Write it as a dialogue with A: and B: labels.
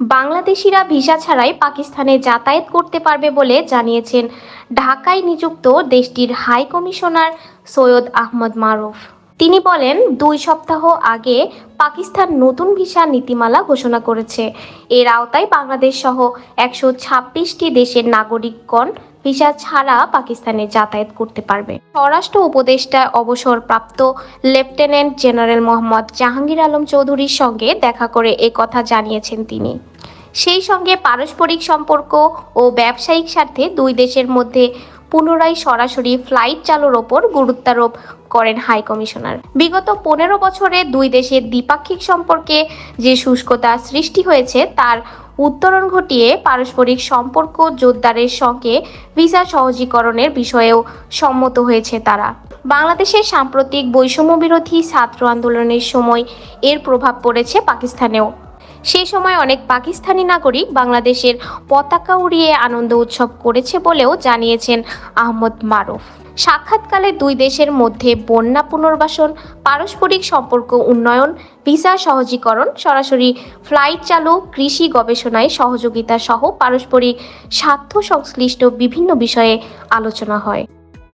A: বাংলাদেশিরা ভিসা ছাড়াই পাকিস্তানে যাতায়াত করতে পারবে বলে জানিয়েছেন ঢাকায় নিযুক্ত দেশটির হাই কমিশনার সৈয়দ আহমদ মারুফ। তিনি বলেন, দুই সপ্তাহ আগে পাকিস্তান নতুন ভিসা নীতিমালা ঘোষণা করেছে। এর আওতায় বাংলাদেশ সহ একশো ছাব্বিশটি দেশের নাগরিকগণ ভিসা ছাড়া পাকিস্তানে যাতায়াত করতে পারবে। স্বরাষ্ট্র উপদেষ্টা অবসরপ্রাপ্ত লেফটেন্যান্ট জেনারেল মোহাম্মদ জাহাঙ্গীর আলম চৌধুরীর সঙ্গে দেখা করে এ কথা জানিয়েছেন তিনি। সেই সঙ্গে পারস্পরিক সম্পর্ক ও ব্যবসায়িক স্বার্থে দুই দেশের মধ্যে পুনরায় সরাসরি ফ্লাইট চালুর ওপর গুরুত্বারোপ করেন হাই কমিশনার। বিগত পনেরো বছরে দুই দেশের দ্বিপাক্ষিক সম্পর্কে যে শুষ্কতা সৃষ্টি হয়েছে, তার উত্তরণ ঘটিয়ে পারস্পরিক সম্পর্ক জোরদারের সঙ্গে ভিসা সহজীকরণের বিষয়েও সম্মত হয়েছে তারা। বাংলাদেশের সাম্প্রতিক বৈষম্য বিরোধী ছাত্র আন্দোলনের সময় এর প্রভাব পড়েছে পাকিস্তানেও। সে সময় অনেক পাকিস্তানি নাগরিক বাংলাদেশের পতাকা উড়িয়ে আনন্দ উৎসব করেছে বলেও জানিয়েছেন আহমদ মারুফ। সাক্ষাৎকালে দুই দেশের মধ্যে বন্যা পুনর্বাসন, পারস্পরিক সম্পর্ক উন্নয়ন, ভিসা সহজীকরণ, সরাসরি ফ্লাইট চালু, কৃষি গবেষণায় সহযোগিতা সহ পারস্পরিক স্বার্থ সংশ্লিষ্ট বিভিন্ন বিষয়ে আলোচনা হয়।